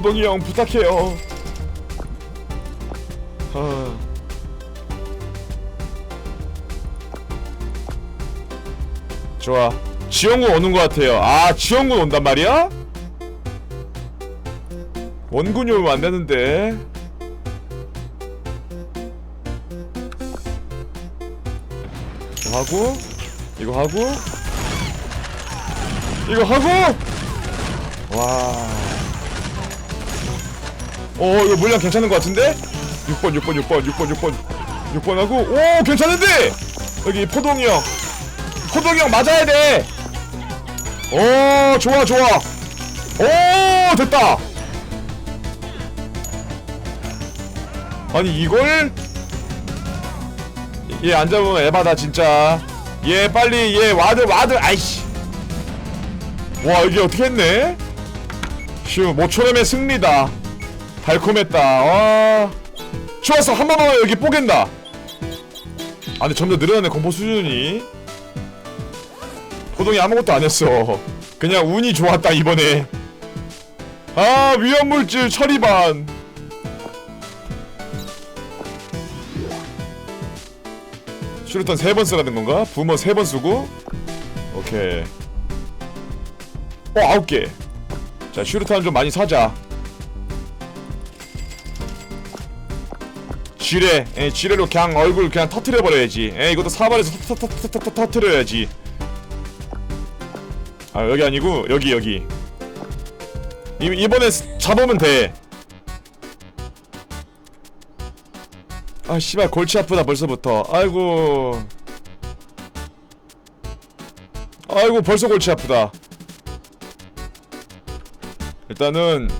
포동이 형 부탁해요. 아. 좋아. 지원군 오는 것 같아요. 아, 지원군 온단 말이야? 원군이 오면 안 되는데. 이거 하고, 이거 하고, 이거 하고! 와. 어, 이거 물량 괜찮은 것 같은데? 6번, 6번, 6번, 6번, 6번. 6번 하고, 오, 괜찮은데! 여기 포동이 형. 포동이 형 맞아야 돼! 오, 좋아, 좋아. 오, 됐다! 아니, 이걸? 얘 안 잡으면 에바다, 진짜. 얘 빨리, 얘 와드, 와드, 아이씨. 와 이게 어떻게 했네? 휴 모초렘의 승리다 달콤했다. 와. 좋았어 한 번만 여기 뽀갠다. 아 근데 점점 늘어나네 공포 수준이. 호동이 아무것도 안 했어. 그냥 운이 좋았다 이번에. 아 위험물질 처리반. 슈루탄 세번 쓰라는 건가? 부머 세 번 쓰고? 오케이. 어 아홉 개. 자 슈루탄 좀 많이 사자. 지뢰, 에 지뢰로 그냥 얼굴 그냥 터트려 버려야지. 에 이것도 사발에서 터트려야지. 아 여기 아니고 여기 여기. 이 이번에 스- 잡으면 돼. 아 씨발 골치 아프다 벌써부터. 아이고. 아이고 벌써 골치 아프다. 일단은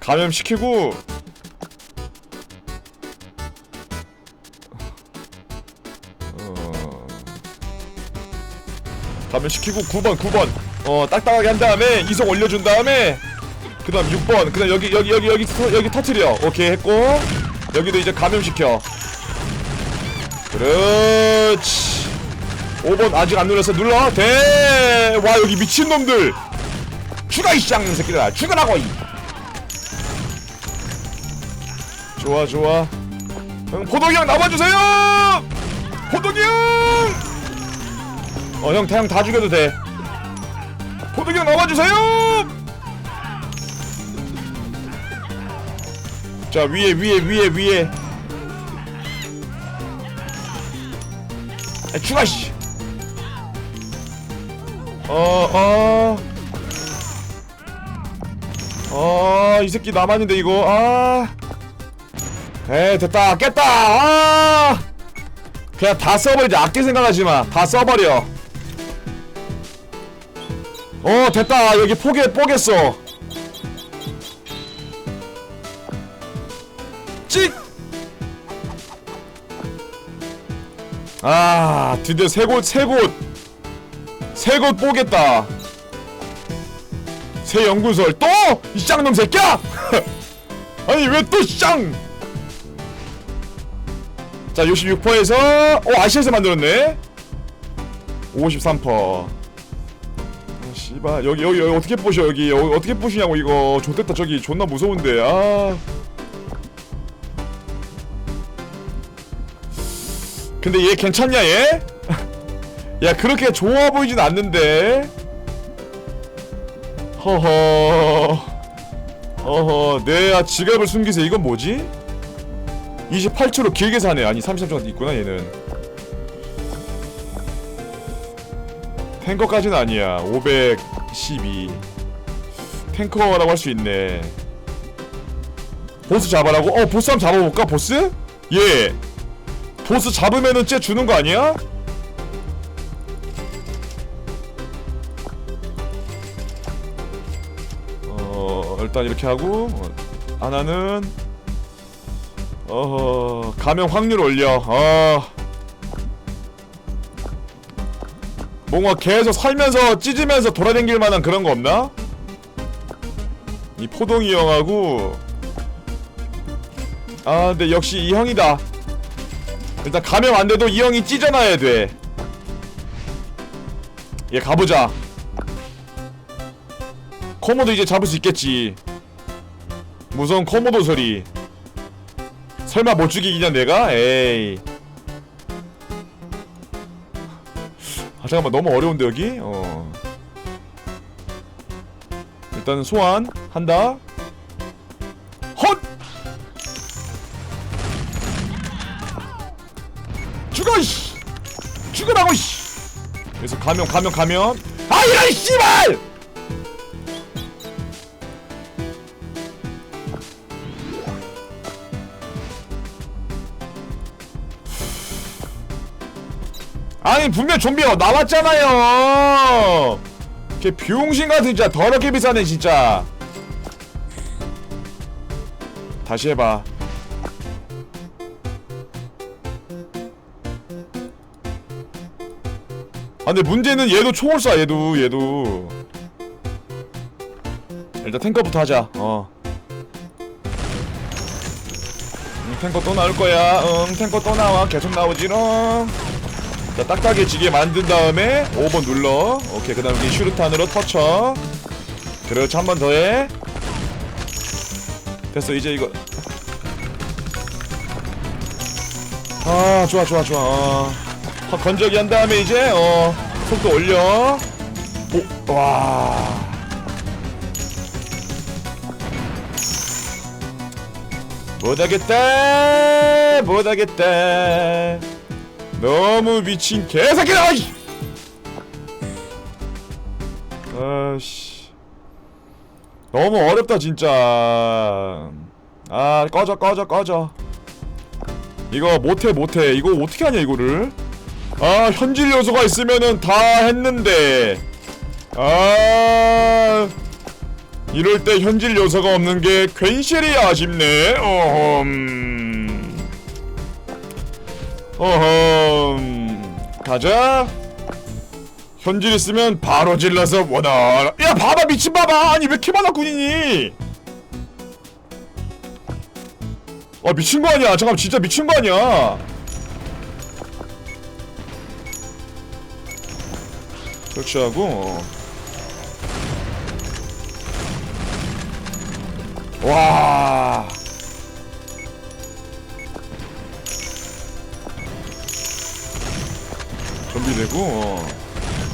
감염시키고 시키고 9번 9번. 어 딱딱하게 한 다음에 이속 올려준 다음에 그 다음 6번. 그 다음 여기 여기 여기 여기 터, 여기 터트려. 오케이 했고. 여기도 이제 감염시켜. 그렇지. 5번 아직 안 눌렀어. 눌러. 대와 여기 미친놈들. 죽어 이 쌍놈 새끼들아. 죽으라고 이. 좋아 좋아. 형 포동이 형 나와주세요! 포동이 형 어 형 태양 다 죽여도 돼형 나와주세요 자 위에 위에 위에 위에 아, 죽어 씨 어어 어, 이 새끼 나만인데 이거. 아. 에이, 됐다. 깼다. 아. 그냥 다 써버리자. 아낄 생각하지 마. 다 써버려. 어, 됐다. 여기 포개 뽀겠어. 찍. 아, 드디어 세 곳, 세 곳. 세곳 뽀겠다. 새 연구소를 또? 이 쌍놈 새끼야! 아니 왜 또 쌍! 자 66%에서 어 아시아에서 만들었네 53% 아, 씨발 여기 여기 여기 어떻게 부셔 여기? 여기 어떻게 부시냐고 이거. 좋됐다 저기. 존나 무서운데 아. 근데 얘 괜찮냐 얘? 야 그렇게 좋아 보이진 않는데. 허허. 어허. 내 지갑을 숨기세 이건 뭐지? 28초로 길게 사네. 아니 33초가 있구나 얘는 탱커까지는 아니야. 512 탱커라고 할 수 있네. 보스 잡아라고? 어 보스 한번 잡아볼까? 보스? 예. 보스 잡으면은 쟤 주는 거 아니야? 어 일단 이렇게 하고 어, 하나는 어허 감염 확률 올려. 아 뭔가 계속 살면서 찢으면서 돌아다닐 만한 그런 거 없나? 이 포동이 형하고. 아 근데 역시 이 형이다. 일단 감염 안 돼도 이 형이 찢어놔야 돼얘 가보자. 코모도 이제 잡을 수 있겠지. 무서운 코모도 소리. 설마 못 죽이기냐 내가? 에이 아 잠깐만 너무 어려운데 여기? 어. 일단 소환 한다. 헛! 죽어 씨! 죽으라고 씨! 그래서 가면 가면 가면. 아 이런 씨발 아니 분명 좀비가 나왔잖아요. 걔 비용신 같은 진짜 더럽게 비싸네 진짜. 다시 해봐. 아 근데 문제는 얘도 총을 쏴 얘도 얘도. 일단 탱커부터 하자. 어. 응, 탱커 또 나올 거야. 응 탱커 또 나와. 계속 나오지롱 자 딱딱해 지게 만든 다음에 5번 눌러. 오케이 그 다음에 슈루탄으로 터쳐. 그렇지 한 번 더 해. 됐어 이제 이거. 아 좋아 좋아 좋아. 어. 어, 건져기 한 다음에 이제 어 속도 올려. 오, 와. 못하겠다 못하겠다 너무 미친 개새끼다 이! 아씨. 너무 어렵다 진짜. 아 꺼져 꺼져 꺼져. 이거 못해 못해. 이거 어떻게 하냐 이거를? 아 현질 요소가 있으면은 다 했는데. 아. 이럴 때 현질 요소가 없는 게 괜시리 아쉽네. 어흠 어흠. 가자. 현질 있으면 바로 질러서 원하라 야 봐봐 미친 봐봐. 아니 왜 이렇게 군인이? 아 미친 거 아니야. 잠깐 진짜 미친 거 아니야. 설치하고. 어. 와 좀비 되고 어.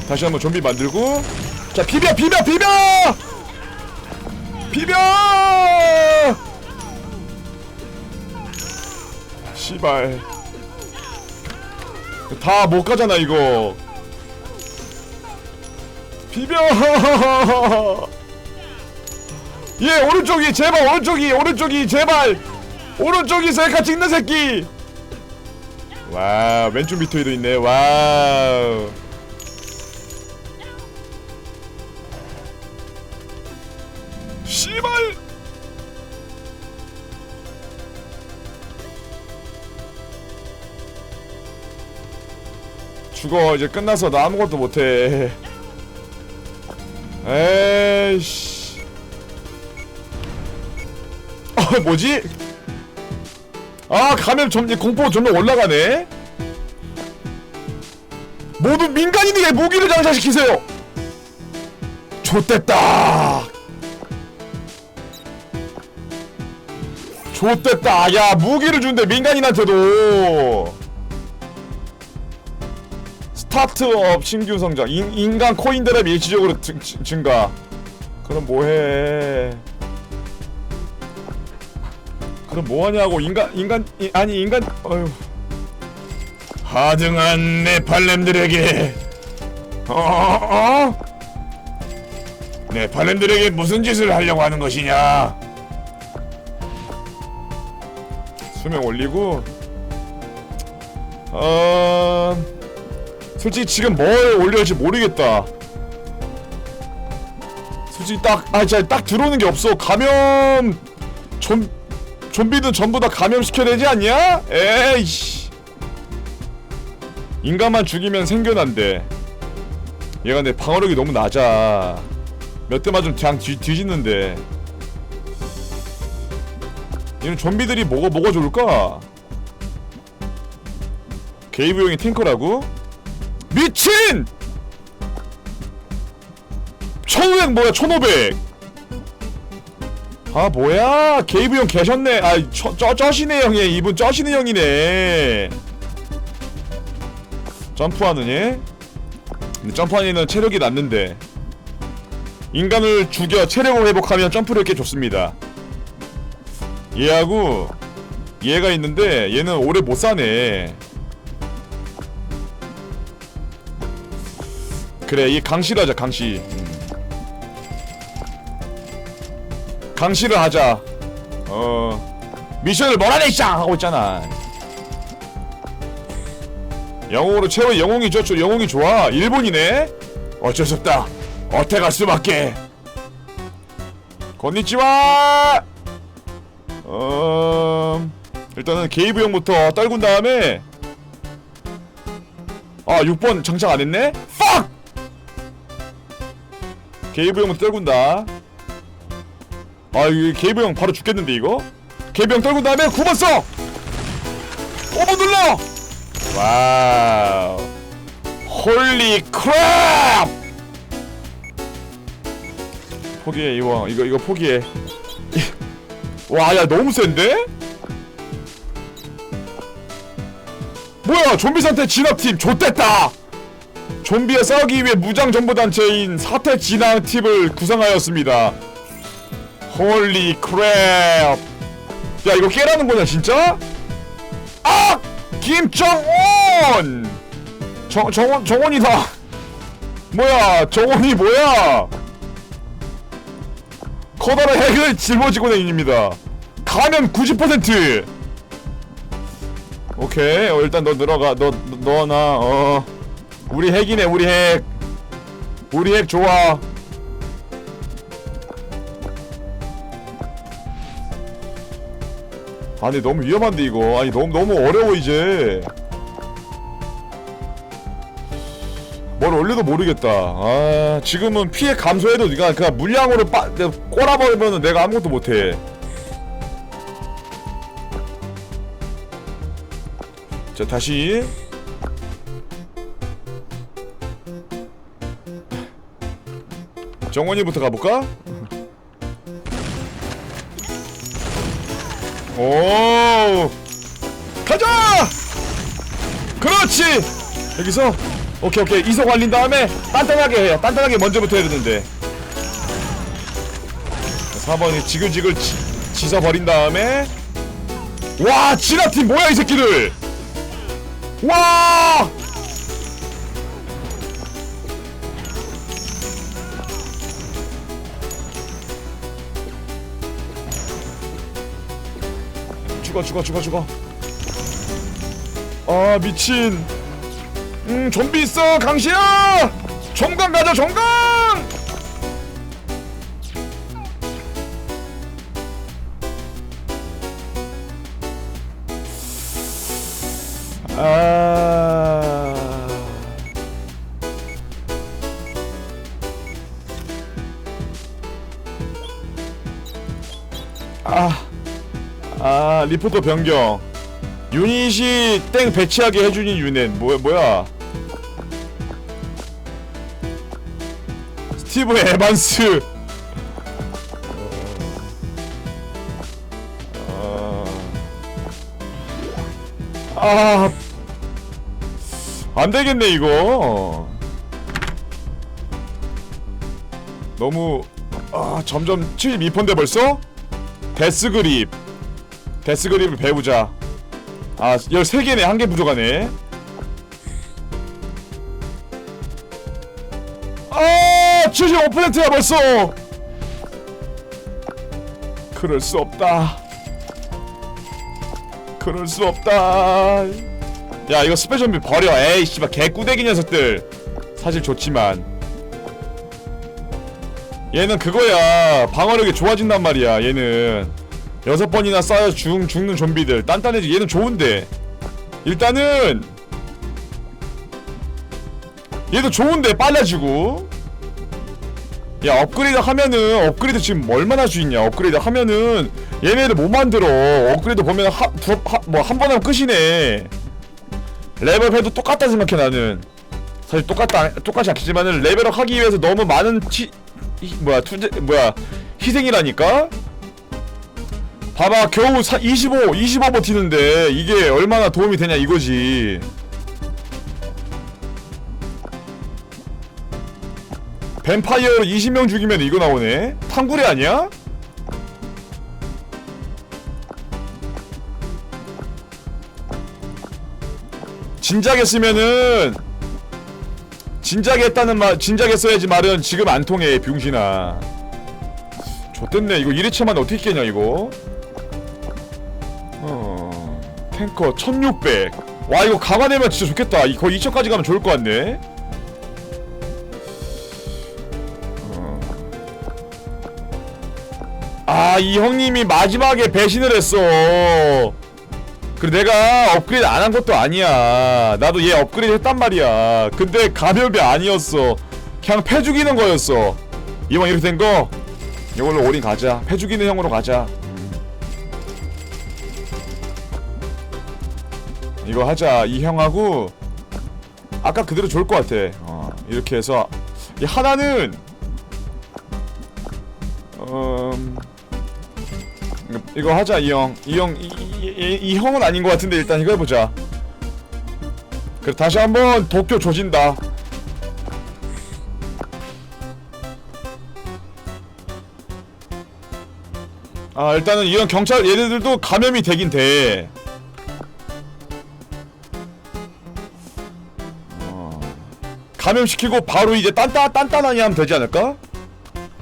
다시 한번 좀비 만들고. 자 비벼 비벼 비벼! 비벼! 씨발. 다 못 가잖아 이거. 비벼! 예 오른쪽이 제발 오른쪽이 오른쪽이 제발. 오른쪽이 셀카 찍는 새끼 와 왼쪽 밑에도 있네. 와우. 씨발! 죽어 이제 끝나서 나 아무것도 못해. 에이씨. 어 뭐지? 아 감염 점점 공포 점점 올라가네. 모두 민간인에게 무기를 장사시키세요. 좋됐다. 좋됐다. 야 무기를 준대 민간인한테도. 스타트업 신규 성장. 인, 인간 코인 드랍 일시적으로 증, 증- 증가. 그럼 뭐해 그럼 뭐하냐고 인간 인간 이, 아니 인간 어휴 하등한 네팔렘들에게 어? 어? 네팔렘들에게 무슨 짓을 하려고 하는 것이냐 수명 올리고 어... 솔직히 지금 뭘 올려야 할지 모르겠다 솔직히 딱, 아, 진짜 딱 들어오는 게 없어. 감염, 좀, 좀비든 전부 다 감염시켜야 되지 않냐? 에이씨. 인간만 죽이면 생겨난대. 얘가 내 방어력이 너무 낮아. 몇 대 맞으면 그냥 뒤, 뒤집는데. 얘는 좀비들이 뭐가, 뭐가 좋을까? 게이브용이 탱커라고? 미친! 1500 뭐야 1500 아 뭐야? 게이브 형 계셨네. 아 쩌, 쩌, 쩌시네 형이. 이분 쩌시는 형이네. 점프하는 얘 근데 점프하는 체력이 낮는데. 인간을 죽여 체력을 회복하면 점프를 꽤 좋습니다. 얘하고 얘가 있는데 얘는 오래 못 사네. 그래 이 강씨를 하자 강씨 강씨를 하자. 어 미션을 몰아내자! 하고 있잖아. 영웅으로 채워 영웅이 좋죠 영웅이 좋아. 일본이네. 어쩔 수 없다. 갈 수밖에. 건니치와! 음 일단은 게이브 형부터 떨군 다음에. 아 6번 장착 안 했네? fuck! 게이브 형부터 떨군다 아 이거 게이브 형 바로 죽겠는데 이거? 게이브 형 떨군 다음에 9번 써! 5번 눌러! 와우 홀리 크랩! 포기해 이거 이거 이거 포기해 와 야 너무 센데? 뭐야 좀비 상태 진압팀 좆됐다 좀비와 싸우기 위해 무장 정보단체인 사태 진압 팀을 구성하였습니다 홀리 크랩 야 이거 깨라는 거냐 진짜? 아! 김정원! 정, 정원, 정원이다. 뭐야 정원이 뭐야? 커다란 핵을 짊어지고 다닙니다. 가면 90% 오케이 어, 일단 너 들어가 너 너나 어. 우리 핵이네 우리 핵. 우리 핵 좋아 아니 너무 위험한데 이거. 아니 너무 너무 어려워 이제. 뭘 올려도 모르겠다. 아 지금은 피해 감소해도 네가 그냥 물량으로 빠 꼬라버리면 내가 아무것도 못해. 자 다시. 정원이부터 가볼까? 오! 가자! 그렇지! 여기서? 오케이 오케이. 이속 알린 다음에 단단하게 해요. 단단하게 먼저부터 해야 되는데. 4번이 지글지글 지, 짖어버린 다음에. 와 진화팀 뭐야 이 새끼들! 와 죽어 죽어 죽어 죽어. 아 미친. 음 좀비 있어 강시야! 종강 가자 종강 리포터 변경. 유닛이 땡 배치하게 해주니 유닛 뭐야 뭐야? 스티브 에반스. 어... 아... 안되겠네 이거. 너무 아 점점 72%인데 벌써? 데스그립 데스 그립을 배우자. 아 13개네. 한 개 부족하네. 아 75%야 벌써. 그럴 수 없다. 그럴 수 없다. 야 이거 스페셜비 버려. 에이 씨발 개꾸대기 녀석들. 사실 좋지만. 얘는 그거야. 방어력이 좋아진단 말이야 얘는 여섯 번이나 쌓여 죽, 죽는 좀비들. 단단해지 얘는 좋은데. 일단은 얘도 좋은데 빨라지고. 야 업그레이드 하면은 업그레이드 지금 얼마나 할수 있냐. 업그레이드 하면은 얘네들 못 만들어? 업그레이드 보면 뭐한 번 하면 끝이네. 레벨 해도 똑같다 생각해 나는. 사실 똑같다 똑같지 않겠지만은 레벨업 하기 위해서 너무 많은 치 이, 뭐야 투제 뭐야 희생이라니까 봐봐 겨우 사, 25 25 버티는데 이게 얼마나 도움이 되냐 이거지. 뱀파이어 20명 죽이면 이거 나오네. 탕구리 아니야? 진작에 쓰면은 진작에 했다는 말 진작에 써야지 말은 지금 안 통해 병신아. 좋댔네. 이거 1회차만 어떻게 깨냐 이거 어. 탱커 1600 와 이거 감안하면 진짜 좋겠다. 이- 거의 2천까지 가면 좋을 것 같네. 아이 형님이 마지막에 배신을 했어. 그리고 내가 업그레이드 안 한 것도 아니야. 나도 얘 업그레이드 했단 말이야. 근데 가볍이 아니었어. 그냥 패 죽이는 거였어. 이왕 이렇게 된 거 이걸로 올인 가자. 패 죽이는 형으로 가자 이거 하자 이 형하고 아까 그대로 좋을 것 같아 어, 이렇게 해서 이 하나는 음... 이거 하자 이 형. 이 형, 이, 이, 이, 이 형은 아닌 것 같은데 일단 이거 해보자. 그래 다시 한번 도쿄 조진다. 아 일단은 이런 경찰 얘네들도 감염이 되긴 돼. 감염시키고 바로 이제 딴딴 딴딴하니 하면 되지 않을까?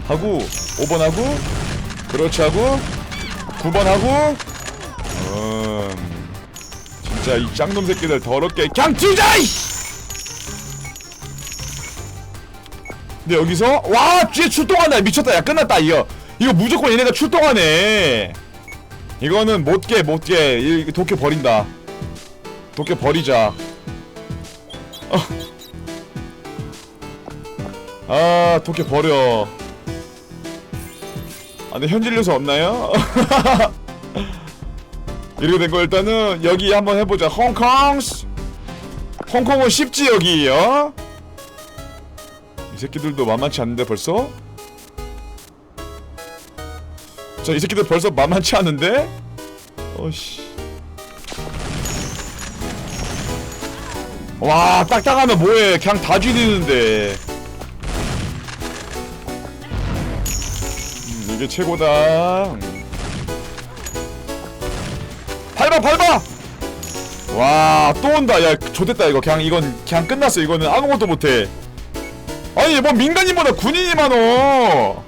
하고 5번 하고 그렇지 하고 9번 하고 음 진짜 이 짱놈 새끼들 더럽게 그냥 튀자 이! 근데 여기서 와 뒤에 출동한다. 미쳤다. 야 끝났다 이거 이거 무조건 얘네가 출동하네. 이거는 못깨 이 도쿄 버린다. 도쿄 버리자 아 도쿄 버려 아, 근데 현질 요소 없나요? 이렇게 된 거 일단은 여기 한번 해보자. 홍콩. 홍콩은 쉽지 여기. 어? 이 새끼들도 만만치 않은데 벌써? 자, 이 새끼들 벌써 만만치 않은데? 어씨. 와, 딱딱하면 뭐해? 그냥 다 죽이는데. 이게 최고다. 음. 밟아 밟아! 와, 또 온다. 야, 좋됐다 이거. 그냥 이건 그냥 끝났어. 이거는 아무것도 못해. 아니, 뭐 민간인보다 군인이 많어.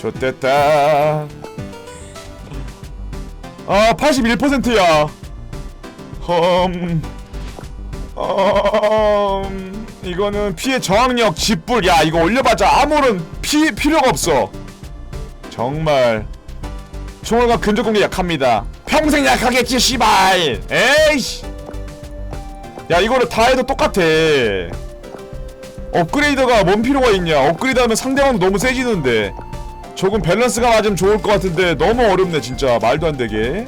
좋됐다. 아, 81%야. 험. 음, 이거는 피해 저항력 집불. 야 이거 올려봤자. 아무런 피 필요가 없어. 정말 총알과 근접 공격 약합니다. 평생 약하겠지 씨발. 에이씨. 야 이거를 다 해도 똑같아. 업그레이드가 뭔 필요가 있냐? 업그레이드 하면 상대방도 너무 세지는데. 조금 밸런스가 맞으면 좋을 것 같은데 너무 어렵네 진짜. 말도 안 되게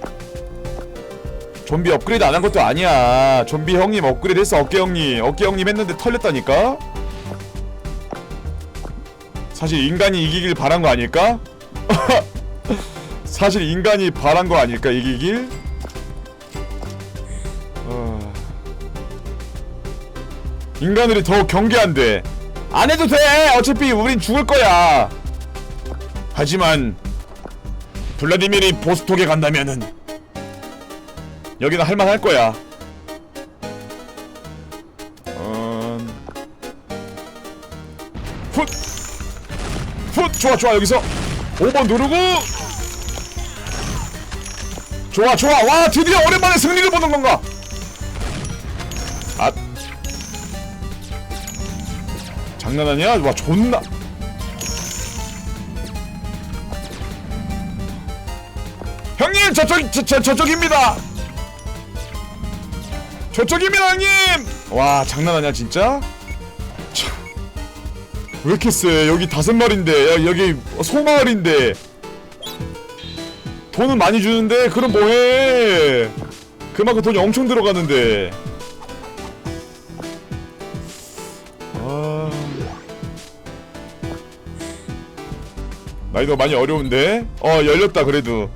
좀비 업그레이드 안 한 것도 아니야. 좀비 형님 업그레이드 했어. 어깨 형님. 어깨 형님 했는데 털렸다니까? 사실 인간이 이기길 바란 거 아닐까? 사실 인간이 바란 거 아닐까? 이기길? 어... 인간들이 더 경계한데. 안 해도 돼! 어차피 우린 죽을 거야! 하지만, 블라디미르 보스톡에 간다면은, 여기는 할만할 거야. 음... 훗! 훗! 좋아 좋아 여기서. 5번 누르고. 좋아 좋아. 와 드디어 오랜만에 승리를 보는 건가? 아 장난하냐 와 존나. 형님 저쪽 저, 저 저쪽입니다 저쪽입니다 형님! 와 장난하냐 진짜? 참, 왜 이렇게 세? 여기 다섯 마리인데 야, 여기 소마을인데. 돈은 많이 주는데 그럼 뭐해? 그만큼 돈이 엄청 들어가는데. 아... 나 이거 많이 어려운데? 어 열렸다 그래도.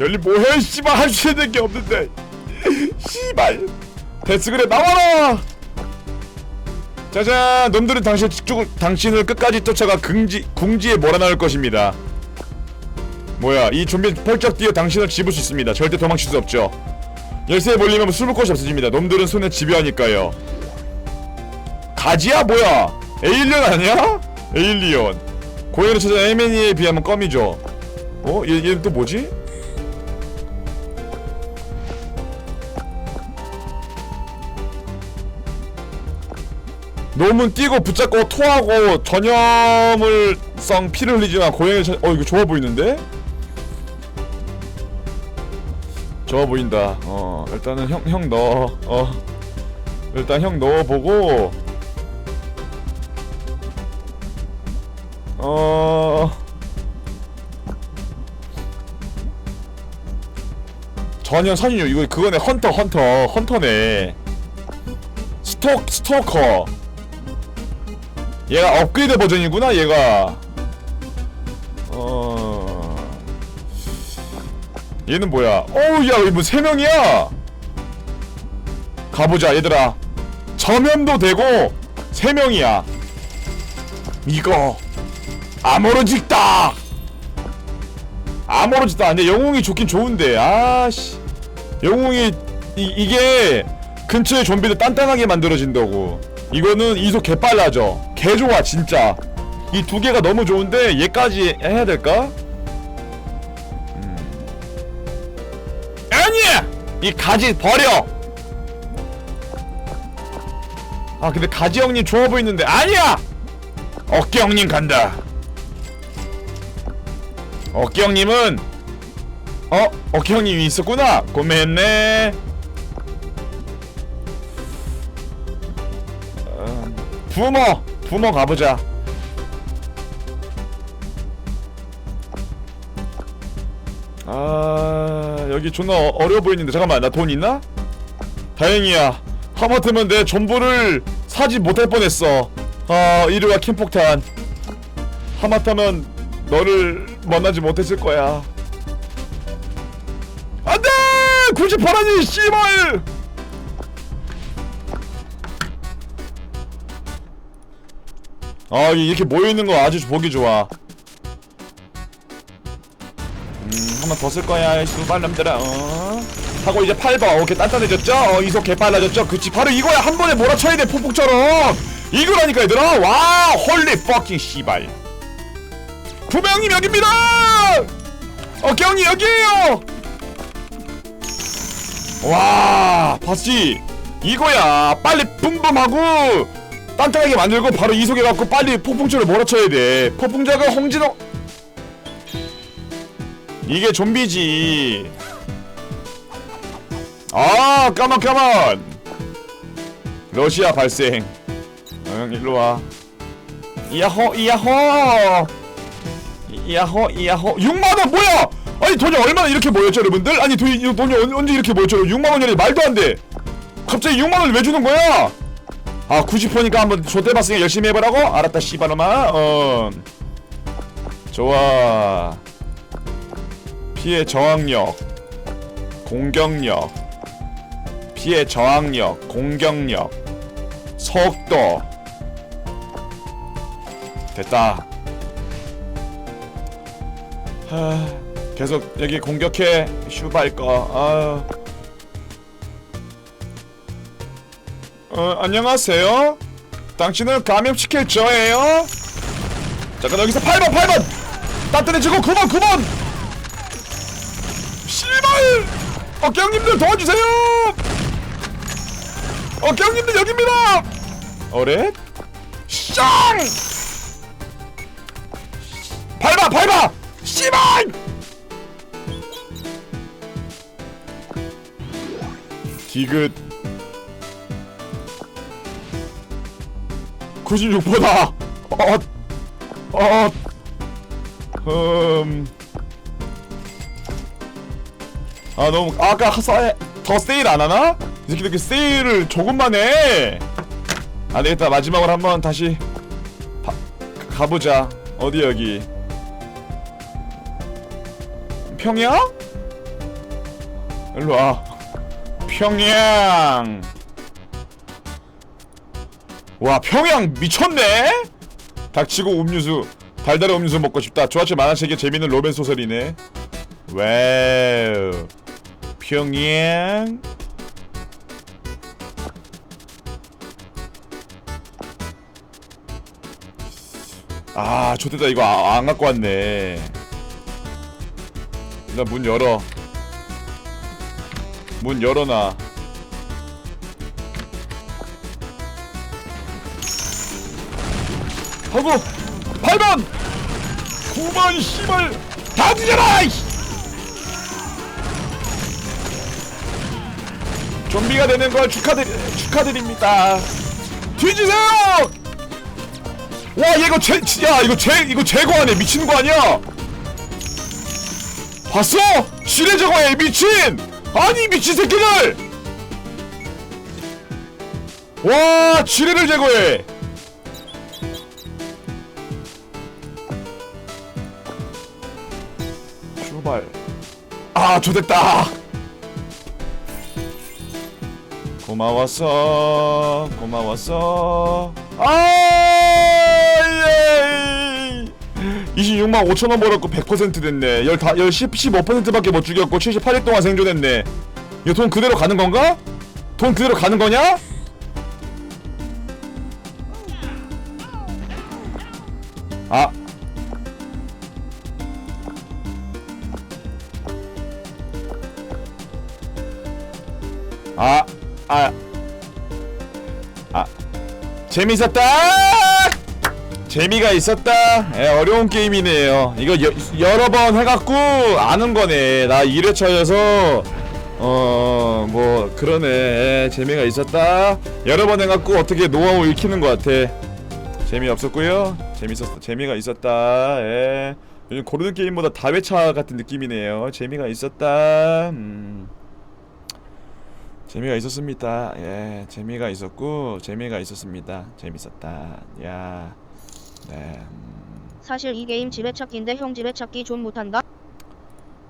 열리 뭐해? 씨발 할 수 있는 게 없는데. 씨발 데스 그래 나와라! 짜잔! 놈들은 당신 쭉 당신을 끝까지 쫓아가 궁지 궁지에 몰아넣을 것입니다. 뭐야 이 좀비 펄쩍 뛰어 당신을 집을 수 있습니다. 절대 도망칠 수 없죠. 열쇠에 몰리면 숨을 곳이 없어집니다. 놈들은 손에 집요하니까요. 가지야 뭐야? 에일리언 아니야? 에일리언. 고해를 찾아 에메니에 비하면 껌이죠. 어? 얘, 얘는 또 뭐지? 놈은 뛰고 붙잡고 토하고 전염을 성 피를 흘리지만 고양이를 찾... 어 이거 좋아 보이는데? 좋아 보인다. 어 일단은 형 형 넣어. 어 일단 형 넣어보고. 어. 전혀 선유 이거 그거네 헌터 헌터. 헌터네. 스토 스토커 얘가 업그레이드 버전이구나 얘가. 어. 얘는 뭐야? 어우 야 이거 세 명이야? 가보자 얘들아. 전염도 되고 세 명이야. 이거 아모로직다! 아모로직다. 근데 영웅이 좋긴 좋은데 아씨. 영웅이 이, 이게 근처에 좀비들 단단하게 만들어진다고. 이거는 이속 개빨라져 개 좋아 진짜 이 두 개가 너무 좋은데 얘까지 해야 될까? 음. 아니야! 이 가지 버려! 아 근데 가지 형님 좋아 보이는데 아니야! 어깨 형님 간다 어깨 형님은 어? 어깨 형님이 있었구나 고매했네 음, 부모! 부모 가보자 아 여기 존나 어- 어려워 보이는데 잠깐만 나 돈 있나? 다행이야 하마터면 내 전부를 사지 못할 뻔했어 아 이리와 킴폭탄 하마터면 너를 만나지 못했을 거야 안돼! 굳이 파라니 씨발! 아 이렇게 모여있는 거 아주 보기 좋아 음, 한번 더 쓸 거야, 이 수발놈들아, 어? 하고 이제 8번, 오케이, 단단해졌죠? 어, 이속 개빨라졌죠? 그치, 바로 이거야, 한 번에 몰아쳐야 돼, 폭폭처럼! 이거라니까, 얘들아! 와, 홀리 퍼킹 씨발! 부명님 여기입니다! 어, 경이 여기에요! 와, 봤지? 이거야, 빨리 뿜뿜하고, 단단하게 만들고, 바로 이속해갖고, 빨리 폭풍처를 몰아쳐야 돼. 폭풍자가 홍진호, 이게 좀비지. 아, 까만 까만. 러시아 발생. 응, 일로 와. 이야호, 이야호. 이야호, 이야호. 6만 원 뭐야? 아니 돈이 얼마나 이렇게 모였죠, 여러분들? 아니 돈이 돈이 언- 언제 이렇게 모였죠? 6만 원이라니 말도 안 돼. 갑자기 6만 원을 왜 주는 거야? 아, 90%니까 한번 좆대봤으니까 열심히 해보라고? 알았다, 씨발놈아. 어. 좋아. 피해 저항력 공격력 피해 저항력 공격력 속도 됐다 하, 계속 여기 공격해 슈발 거 아유 어 안녕하세요 당신은 감염시킬 저예요 잠깐 여기서 8번 8번 따뜻해지고 9번 9번 씨발! 어깨형님들 도와주세요! 어깨형님들 여기입니다! 어레? 쌍! 밟아 밟아! 씨발! 디귿 96%다! 어! 어! 음... 아 너무 아까 사, 더 세일 안 하나? 이 새끼들 그 세일을 조금만 해. 안 되겠다 마지막으로 한번 다시 바, 가보자. 어디 여기? 평양? 일로 와 평양 와 평양 미쳤네? 닥치고 음료수 달달한 음료수 먹고 싶다. 조아치 만화책의 재밌는 로맨 소설이네. 와우. 평양. 아 좋겠다. 이거 아, 안 갖고 왔네. 일단 문 열어. 문 열어놔 하고 8번! 9번 씨발 다 뒤져라. 좀비가 되는 걸 축하드 축하드립니다. 뒤지세요! 와 얘 이거 제, 야 이거 제 이거 제거하네. 미친 거 아니야? 봤어? 지뢰 제거해 미친! 아니 미친 새끼들! 와 지뢰를 제거해 출발. 아 좋됐다. 고마웠어. 고마웠어. 아예. 26만 5천원 벌었고 100% 됐네. 10, 10, 15%밖에 못 죽였고 78일 동안 생존했네. 이거 돈 그대로 가는 건가? 돈 그대로 가는 거냐? 아 아, 아, 아, 재밌었다! 재미가 있었다! 예, 어려운 게임이네요. 이거 여, 여러 번 해갖고 아는 거네. 나 1회차여서, 어, 뭐, 그러네. 예, 재미가 있었다. 여러 번 해갖고 어떻게 노하우 익히는 것 같아. 재미 없었고요 재밌었, 재미가 있었다. 예. 요즘 고르는 게임보다 다회차 같은 느낌이네요. 재미가 있었다. 음. 재미가 있었습니다. 예, 재미가 있었고 재미가 있었습니다. 재밌었다. 야, 네. 음, 사실 이 게임 지뢰찾기인데 형 지뢰찾기 좀 못한다?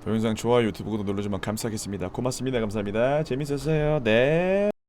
동영상 좋아요 유튜브 구독 눌러주면 감사하겠습니다. 고맙습니다. 감사합니다. 재밌었어요. 네.